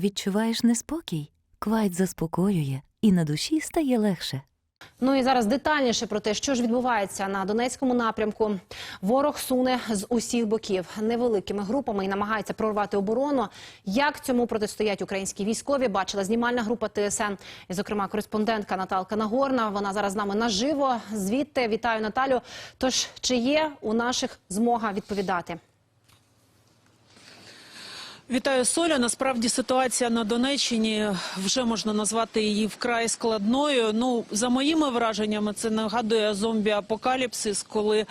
Відчуваєш неспокій? Квайт заспокоює, і на душі стає легше. Ну і зараз детальніше про те, що ж відбувається на Донецькому напрямку. Ворог суне з усіх боків невеликими групами і намагається прорвати оборону. Як цьому протистоять українські військові? Бачила знімальна група ТСН, і, зокрема, кореспондентка Наталка Нагорна. Вона зараз з нами наживо. Звідти вітаю Наталю. Тож чи є у наших змога відповідати? Вітаю Соля. Насправді ситуація на Донеччині вже можна назвати її вкрай складною. Ну за моїми враженнями, це нагадує зомбі-апокаліпсис, коли е,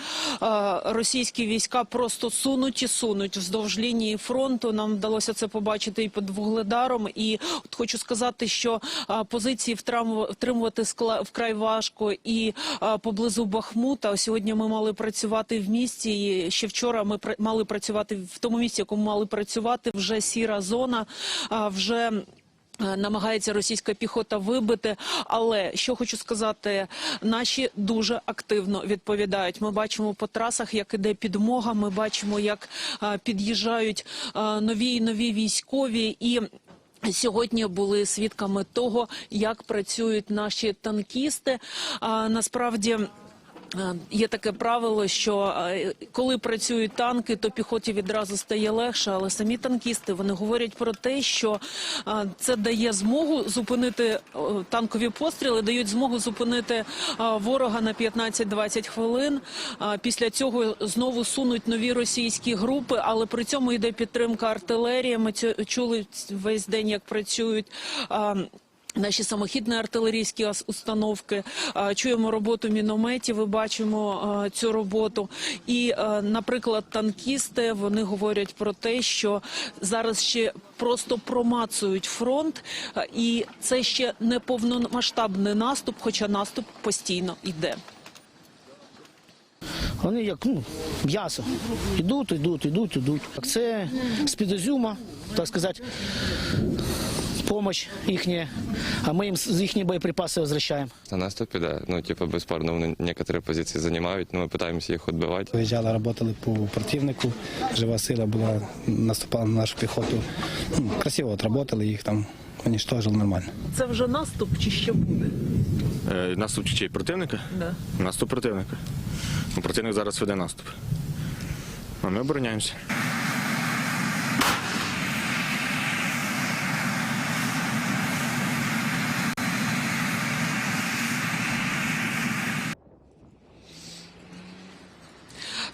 російські війська просто сунуть і сунуть вздовж лінії фронту. Нам вдалося це побачити і під вугледаром. І от хочу сказати, що е, позиції втримувати скла- вкрай важко і е, поблизу Бахмута. Сьогодні ми мали працювати в місті. І ще вчора ми пра- мали працювати в тому місці, якому мали працювати. Вже сіра зона, вже. е, Намагається російська піхота вибити, але що хочу сказати, наші дуже активно відповідають. Ми бачимо по трасах, як іде підмога. Ми бачимо, як під'їжджають нові і нові військові і. Сьогодні були свідками того, як працюють наші танкісти. Насправді. Е, Є таке правило, що е, коли працюють танки, то піхоті відразу стає легше. Але самі танкісти вони говорять про те, що е, це дає змогу зупинити танкові постріли, дають змогу зупинити ворога на 15-20 хвилин. Після цього знову сунуть нові російські групи, але при цьому йде підтримка артилерії. Ми чули весь день, як працюють. Наші самохідні артилерійські установки чуємо роботу мінометів. і бачимо цю роботу. І, наприклад, танкісти вони говорять про те, що зараз ще просто промацують фронт, і це ще не повномасштабний наступ, хоча наступ постійно йде. Вони як ну, м'ясо. Ідуть, ідуть, ідуть, ідуть. Це з-під Ізюма, так сказати, допомога їхня, а ми їм їхні боєприпаси возвращаємо. На наступі, да. Ну, типу, безспорно, вони некоторі позиції займають, але ми намагаємося їх відбивати. Виїжджали, працювали по противнику. Жива сила була, наступала на нашу піхоту. Ну, красиво отработали їх там, уничтожили нормально. Це вже наступ чи ще буде? Е, Наступ чий противника? Да. Наступ противника. Ну, противник зараз веде наступ. А ми обороняємося.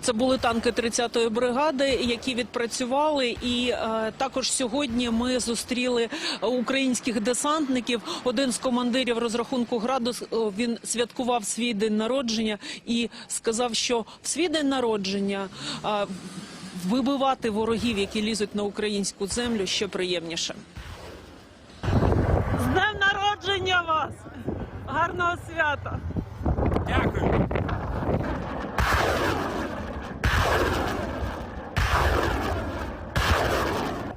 Це були танки 30-ї бригади, які відпрацювали. І е, також сьогодні ми зустріли українських десантників. Один з командирів розрахунку градус е, він святкував свій день народження і сказав, що в свій день народження. е, Вибивати ворогів, які лізуть на українську землю, ще приємніше. З днем народження вас! Гарного свята!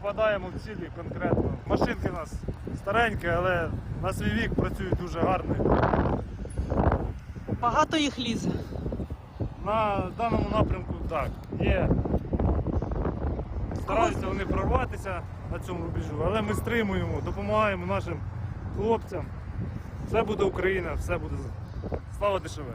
Попадаємо в цілі конкретно. Машинки у нас старенькі, але на свій вік працюють дуже гарно. Багато їх лізе. На даному напрямку так, є. Стараються вони прорватися на цьому рубежу, але ми стримуємо, допомагаємо нашим хлопцям. Все буде Україна, все буде слава дешеве.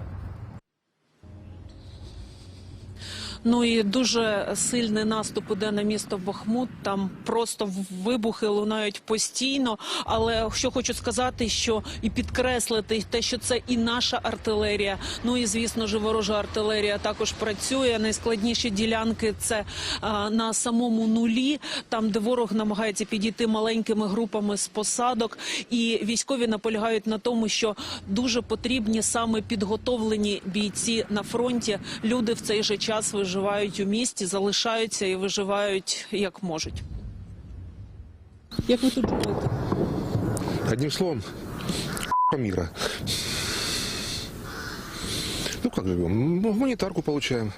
Ну і дуже сильний наступ іде на місто Бахмут. Там просто вибухи лунають постійно. Але що хочу сказати, що і підкреслити те, що це і наша артилерія. Ну і звісно ж, ворожа артилерія також працює. Найскладніші ділянки це а, на самому нулі, там де ворог намагається підійти маленькими групами з посадок. І військові наполягають на тому, що дуже потрібні саме підготовлені бійці на фронті. Люди в цей же час виживають у місті, залишаються і виживають як можуть. Як ви тут живете? Одним словом, мира. Ну как живем? Ну, Гуманитарку получаем.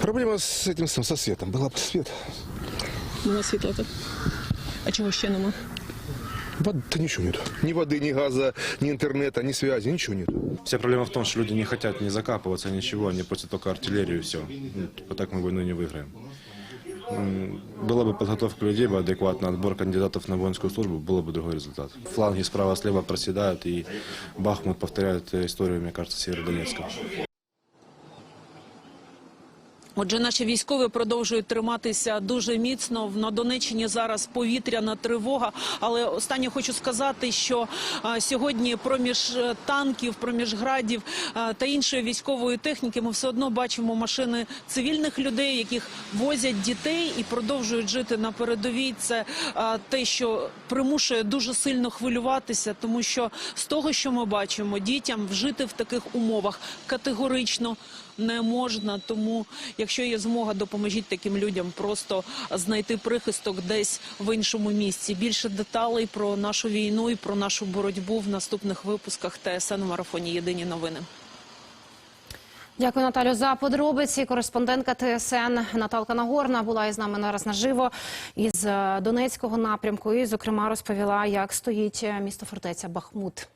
Проблема с этим сам, со светом. Была бы свет. Нема світла так. А чого ще нема? Воды ничего нет. Ни воды, ни газа, ни интернета, ни связи, ничего нет. Вся проблема в том, что люди не хотят не закапываться, ничего, они просят только артиллерию и все. Ну, типа так мы войну не выиграем. м, была бы подготовка людей бы адекватно, отбор кандидатов на воинскую службу, было бы другой результат. Фланги справа-слева проседают, и Бахмут повторяет э, историю, мне кажется, Северодонецка. Отже, наші військові продовжують триматися дуже міцно. На Донеччині зараз повітряна тривога. Але останнє хочу сказати, що сьогодні проміж е, танків, проміж градів та іншої військової техніки ми все одно бачимо машини цивільних людей, яких возять дітей і продовжують жити на передовій. Це те, що примушує дуже сильно хвилюватися, тому що з того, що ми бачимо, дітям вжити в таких умовах категорично не можна. Тому, якщо є змога, допоможіть таким людям просто знайти прихисток десь в іншому місці. Більше деталей про нашу війну і про нашу боротьбу в наступних випусках ТСН марафоні Єдині новини. Дякую, Наталю, за подробиці. Кореспондентка ТСН Наталка Нагорна була із нами зараз наживо із е, Донецького напрямку. І, зокрема, розповіла, як стоїть е, місто фортеця Бахмут.